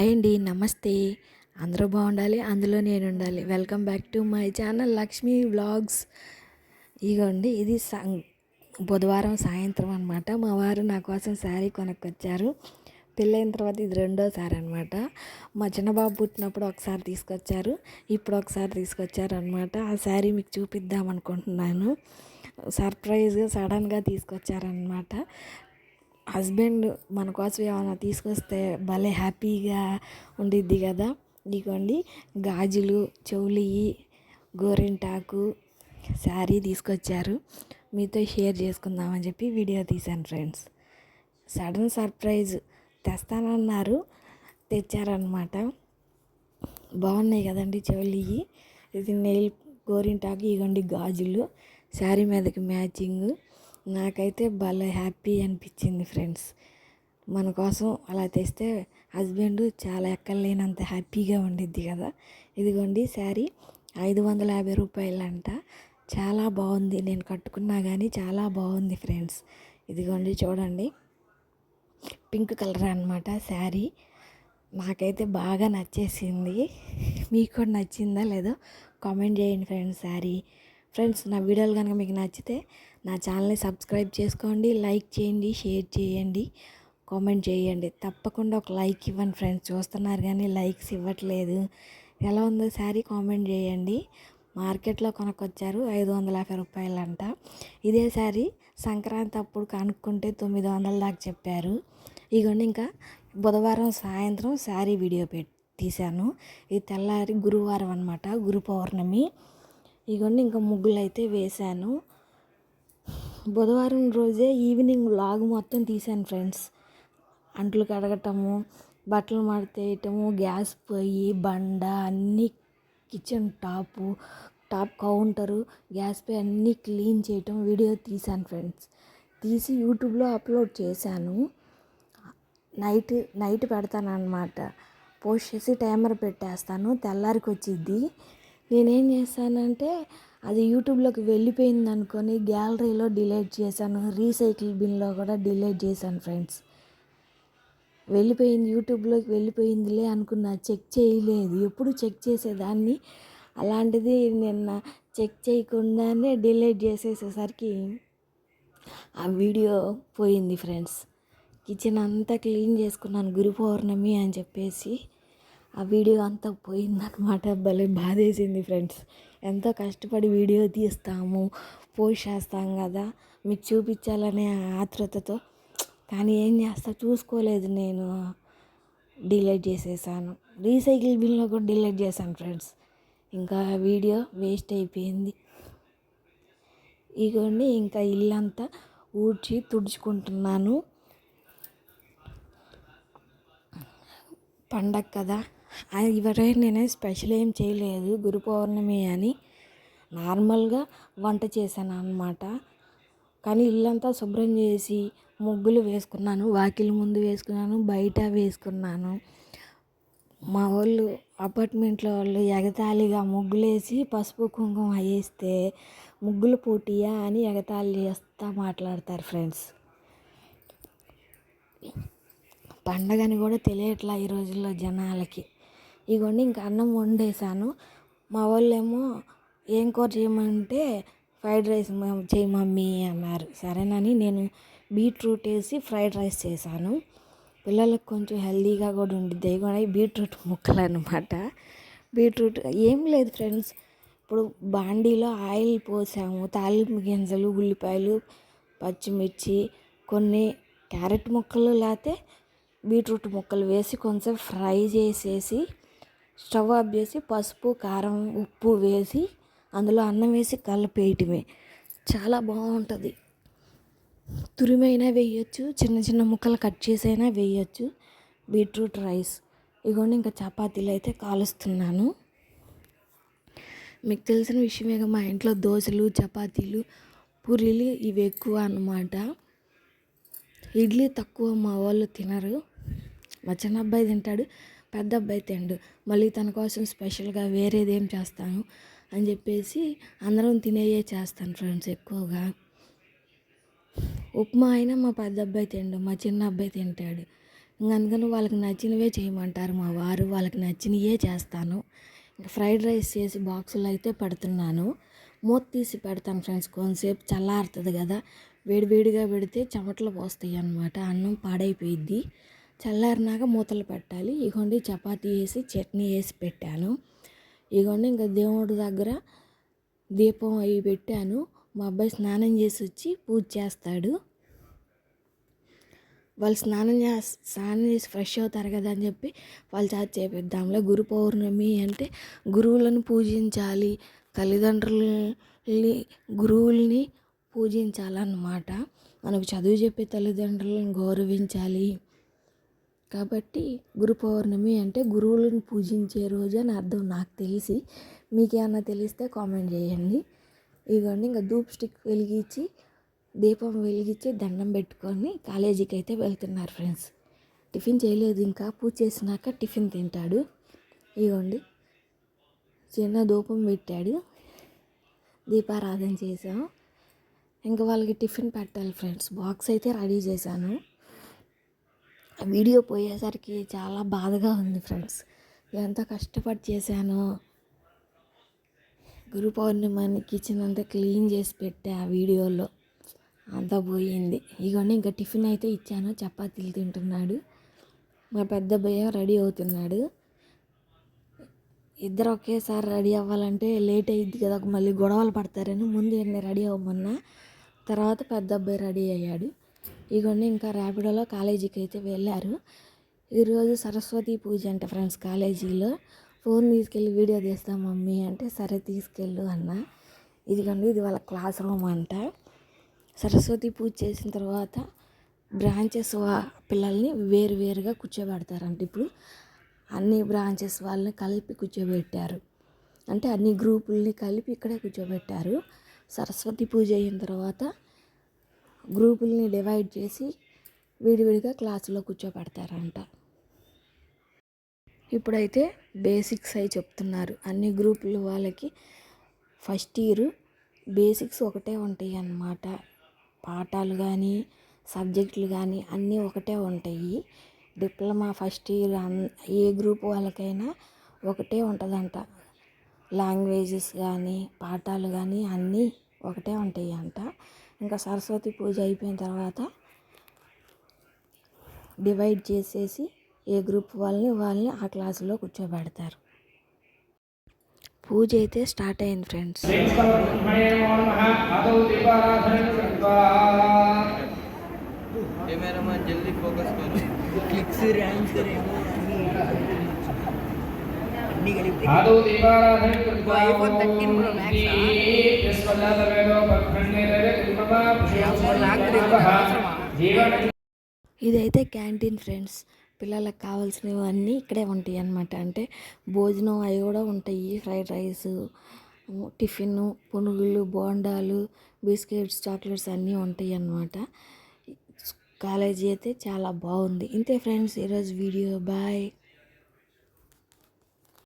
Hi అండి నమస్తే. అందరూ బాగుండాలి అందులో నేను ఉండాలి welcome back to my channel Lakshmi vlogs ఇగోండి ఇది సా బుధవారం సాయంత్రం అనమాట మా వారు నా కోసం శారీ కొనుక్కొచ్చారు. పెళ్ళైన తర్వాత ఇది రెండోసారి అనమాట మా చిన్నబాబు పుట్టినప్పుడు ఒకసారి తీసుకొచ్చారు. ఇప్పుడు ఒకసారి తీసుకొచ్చారు అనమాట ఆ శారీ మీకు చూపిద్దాం అనుకుంటున్నాను సర్ప్రైజ్గా సడన్గా తీసుకొచ్చారనమాట హస్బెండ్ మన కోసం ఏమైనా తీసుకొస్తే భలే హ్యాపీగా ఉండిద్ది కదా. ఇదిగోండి గాజులు చెవులివి గోరింటాకు శారీ తీసుకొచ్చారు. మీతో షేర్ చేసుకుందామని చెప్పి వీడియో తీశాను ఫ్రెండ్స్. సడన్ సర్ప్రైజ్ తెస్తానన్నారు తెచ్చారనమాట బాగున్నాయి కదండి చెవులివి ఇది నెయిల్ గోరింటాకు ఇగోండి గాజులు. శారీ మీదకి మ్యాచింగ్. నాకైతే భలే హ్యాపీ అనిపించింది ఫ్రెండ్స్. మన కోసం అలా తెస్తే హస్బెండ్ చాలా ఎక్కలేనంత హ్యాపీగా ఉండిద్ది కదా. ఇదిగోండి శారీ ఐదు వందల యాభై రూపాయలంట. చాలా బాగుంది. నేను కట్టుకున్నా కానీ చాలా బాగుంది ఫ్రెండ్స్. ఇదిగోండి చూడండి. పింక్ కలర్ అనమాట శారీ. నాకైతే బాగా నచ్చేసింది. మీకు కూడా నచ్చిందా లేదో కామెంట్ చేయండి ఫ్రెండ్స్ శారీ. ఫ్రెండ్స్ నా వీడియోలు కనుక మీకు నచ్చితే నా ఛానల్ని సబ్స్క్రైబ్ చేసుకోండి లైక్ చేయండి షేర్ చేయండి కామెంట్ చేయండి. తప్పకుండా ఒక లైక్ ఇవ్వండి ఫ్రెండ్స్. చూస్తున్నారు కానీ లైక్స్ ఇవ్వట్లేదు. ఎలా ఉందో శారీ కామెంట్ చేయండి. మార్కెట్లో కొనుక్కొచ్చారు ఐదు వందల యాభై రూపాయలంట. ఇదే శారీ సంక్రాంతి అప్పుడు కనుక్కుంటే తొమ్మిది వందల దాకా చెప్పారు. ఇగోండి ఇంకా బుధవారం సాయంత్రం శారీ వీడియో పెట్టి తీశాను. ఇది తెల్లారి గురువారం అనమాట గురు పౌర్ణమి. ఇగోండి ఇంకా ముగ్గులు అయితే వేశాను. బుధవారం రోజే ఈవినింగ్ లాగ్ మొత్తం తీశాను ఫ్రెండ్స్. అంట్లు కడగటము బట్టలు మడతేయటము గ్యాస్ పొయ్యి బండ అన్నీ kitchen top top counter gas పై అన్నీ క్లీన్ చేయటం వీడియో తీశాను ఫ్రెండ్స్. తీసి యూట్యూబ్లో అప్లోడ్ చేశాను. నైట్ నైట్ పెడతాను అనమాట పోస్ట్ చేసి టైమర్ పెట్టేస్తాను. తెల్లారికి వచ్చిద్ది నేనేం చేస్తానంటే అది యూట్యూబ్లోకి వెళ్ళిపోయింది అనుకొని గ్యాలరీలో డిలీట్ చేశాను. రీసైకిల్ బిన్లో కూడా డిలీట్ చేశాను ఫ్రెండ్స్. వెళ్ళిపోయింది యూట్యూబ్లోకి వెళ్ళిపోయిందిలే అనుకున్నా చెక్ చేయలేదు. ఎప్పుడు చెక్ చేసేదాన్ని? అలాంటిది నిన్న చెక్ చేయకుండానే డిలీట్ చేసేసేసరికి ఆ వీడియో పోయింది ఫ్రెండ్స్. కిచెన్ అంతా క్లీన్ చేసుకున్నాను గురు పౌర్ణమి అని చెప్పేసి. ఆ వీడియో అంతా పోయిందనమాట భలే బాధేసింది ఫ్రెండ్స్. ఎంతో కష్టపడి వీడియో తీస్తాము పోస్ట్ చేస్తాం కదా. మీకు చూపించాలనే ఆతృతతో కానీ ఏం చేస్తా చూసుకోలేదు నేను. డిలీట్ చేసేసాను. రీసైకిల్ బిన్లో కూడా డిలీట్ చేశాను ఫ్రెండ్స్. ఇంకా వీడియో వేస్ట్ అయిపోయింది. ఇగోండి ఇంకా ఇల్లంతా ఊడ్చి తుడుచుకుంటున్నాను. పండగ కదా. ఇవరే నేను స్పెషల్ ఏం చేయలేదు. గురు పౌర్ణమి అని నార్మల్గా వంట చేశాను అనమాట కానీ ఇల్లంతా శుభ్రం చేసి ముగ్గులు వేసుకున్నాను. వాకిలి ముందు వేసుకున్నాను బయట వేసుకున్నాను. మా వాళ్ళు అపార్ట్మెంట్లో వాళ్ళు ఎగతాళిగా ముగ్గులేసి పసుపు కుంకుమ వేస్తే ముగ్గులు పోటీయా అని ఎగతాళి చేస్తా మాట్లాడతారు ఫ్రెండ్స్. పండగని కూడా తెలియట్లా ఈ రోజుల్లో జనాలకి. ఇగోండి ఇంకా అన్నం వండేసాను. మా వాళ్ళేమో ఏం కూర చేయమంటే ఫ్రైడ్ రైస్ చేయి మమ్మీ అన్నారు. సరేనని నేను బీట్రూట్ వేసి ఫ్రైడ్ రైస్ చేశాను. పిల్లలకు కొంచెం హెల్దీగా కూడా ఉండిద్ది. కూడా బీట్రూట్ ముక్కలు అనమాట బీట్రూట్ ఏం లేదు ఫ్రెండ్స్. ఇప్పుడు బాండీలో ఆయిల్ పోసాము. తాలింపు గింజలు ఉల్లిపాయలు పచ్చిమిర్చి కొన్ని క్యారెట్ ముక్కలు లేకపోతే బీట్రూట్ ముక్కలు వేసి కొంచెం ఫ్రై చేసేసి స్టవ్ ఆఫ్ చేసి పసుపు కారం ఉప్పు వేసి అందులో అన్నం వేసి కలిపేయటమే. చాలా బాగుంటుంది. తురిమైనా వేయచ్చు చిన్న చిన్న ముక్కలు కట్ చేసైనా వేయచ్చు. Beetroot rice. ఇగోండి ఇంకా చపాతీలు అయితే కాలుస్తున్నాను. మీకు తెలిసిన విషయమే మా ఇంట్లో దోశలు చపాతీలు పూరీలు ఇవి ఎక్కువ అన్నమాట. ఇడ్లీ తక్కువ మా వాళ్ళు తినరు. మా చిన్న అబ్బాయి తింటాడు. పెద్ద అబ్బాయి తిండు. మళ్ళీ తన కోసం స్పెషల్గా వేరేది ఏం చేస్తాను అని చెప్పేసి అందరం తినేయే చేస్తాను ఫ్రెండ్స్ ఎక్కువగా. ఉప్మా అయినా మా పెద్ద అబ్బాయి తిండు మా చిన్న అబ్బాయి తింటాడు. ఇంక అందుకని వాళ్ళకి నచ్చినవే చేయమంటారు మా వారు వాళ్ళకి నచ్చినవే చేస్తాను. ఇంకా ఫ్రైడ్ రైస్ చేసి బాక్సులు అయితే పెడుతున్నాను. మూత తీసి పెడతాను ఫ్రెండ్స్ కొంతసేపు చల్లారుతుంది కదా. వేడివేడిగా పెడితే చెమటలు పోస్తాయి అన్నమాట అన్నం పాడైపోయిద్ది. చల్లారినాక మూతలు పెట్టాలి. ఇగోండి చపాతీ వేసి చట్నీ వేసి పెట్టాను. ఇగోండి ఇంకా దేవుడి దగ్గర దీపం అవి పెట్టాను. మా అబ్బాయి స్నానం చేసి వచ్చి పూజ చేస్తాడు. వాళ్ళు స్నానం చే స్నానం చేసి ఫ్రెష్ అవుతారు కదా అని చెప్పి వాళ్ళు చేత చేపిద్దాంలే. గురు పౌర్ణమి అంటే గురువులను పూజించాలి. తల్లిదండ్రులని గురువుల్ని పూజించాలన్నమాట. మనకు చదువు చెప్పే తల్లిదండ్రులను గౌరవించాలి. కాబట్టి గురు పౌర్ణమి అంటే గురువులను పూజించే రోజు అని అర్థం నాకు తెలిసి. మీకేమన్నా తెలిస్తే కామెంట్ చేయండి. ఇదిగోండి ఇంకా ధూప్ స్టిక్ వెలిగించి దీపం వెలిగించి దండం పెట్టుకొని కాలేజీకి అయితే వెళ్తున్నారు ఫ్రెండ్స్. టిఫిన్ చేయలేదు ఇంకా పూజ చేసినాక టిఫిన్ తింటాడు. ఇదిగోండి చిన్న ధూపం పెట్టాడు. దీపారాధన చేసాం ఇంకా వాళ్ళకి టిఫిన్ పెట్టాలి ఫ్రెండ్స్. బాక్స్ అయితే రెడీ చేశాను. వీడియో పోయేసరికి చాలా బాధగా ఉంది ఫ్రెండ్స్. ఎంత కష్టపడి చేశానో. గురు పౌర్ణిమాని కిచెన్ అంతా క్లీన్ చేసి పెట్టా ఆ వీడియోలో. అంతా పోయింది. ఇగోండి ఇంకా టిఫిన్ అయితే ఇచ్చాను. చపాతీలు తింటున్నాడు. మా పెద్ద భయ్య రెడీ అవుతున్నాడు. ఇద్దరు ఒకేసారి రెడీ అవ్వాలంటే లేట్ అయ్యింది కదా మళ్ళీ గొడవలు పడతారని ముందు నేను రెడీ అవ్వమన్నా. తర్వాత పెద్ద అబ్బాయి రెడీ అయ్యాడు. ఇగోండి ఇంకా ర్యాపిడోలో కాలేజీకి అయితే వెళ్ళారు. ఈరోజు సరస్వతి పూజ అంట ఫ్రెండ్స్ కాలేజీలో. ఫోన్ తీసుకెళ్ళి వీడియో తీస్తాం మమ్మీ అంటే సరే తీసుకెళ్ళు అన్న. ఇదిగోండి ఇది వాళ్ళ క్లాస్ రూమ్ అంట. సరస్వతి పూజ చేసిన తర్వాత బ్రాంచెస్ పిల్లల్ని వేరు వేరుగా కూర్చోబెడతారంట. ఇప్పుడు అన్ని బ్రాంచెస్ వాళ్ళని కలిపి కూర్చోబెట్టారు. అంటే అన్ని గ్రూపుల్ని కలిపి ఇక్కడే కూర్చోబెట్టారు. సరస్వతి పూజ అయిన తర్వాత గ్రూపుల్ని డివైడ్ చేసి విడివిడిగా క్లాసులో కూర్చోబెడతారంట. ఇప్పుడైతే బేసిక్స్ అయి చెప్తున్నారు. అన్ని గ్రూపుల వాళ్ళకి ఫస్ట్ ఇయర్ బేసిక్స్ ఒకటే ఉంటాయి అన్నమాట. పాఠాలు కానీ సబ్జెక్టులు కానీ అన్నీ ఒకటే ఉంటాయి. డిప్లొమా ఫస్ట్ ఇయర్ ఏ గ్రూప్ వాళ్ళకైనా ఒకటే ఉంటుందంట. లాంగ్వేజెస్ కానీ పాఠాలు కానీ అన్నీ ఒకటే ఉంటాయి అంట ఇంకా సరస్వతి పూజ అయిపోయిన తర్వాత డివైడ్ చేసేసి ఏ గ్రూప్ వాళ్ళని వాళ్ళని ఆ క్లాసులో కూర్చోబెడతారు. పూజ అయితే స్టార్ట్ అయింది ఫ్రెండ్స్. జల్దీ ఫోకస్ క్లిక్స్ ఆ? జీవన ఇదైతే క్యాంటీన్ ఫ్రెండ్స్. పిల్లలకు కావాల్సినవన్నీ ఇక్కడే ఉంటాయి అన్నమాట. అంటే భోజనం అవి కూడా ఉంటాయి. ఫ్రైడ్ రైస్ టిఫిన్ పునుగులు బోండాలు బిస్కెట్స్ చాక్లెట్స్ అన్నీ ఉంటాయి అన్నమాట. కాలేజీ అయితే చాలా బాగుంది. ఇంతే ఫ్రెండ్స్ ఈరోజు వీడియో. బాయ్.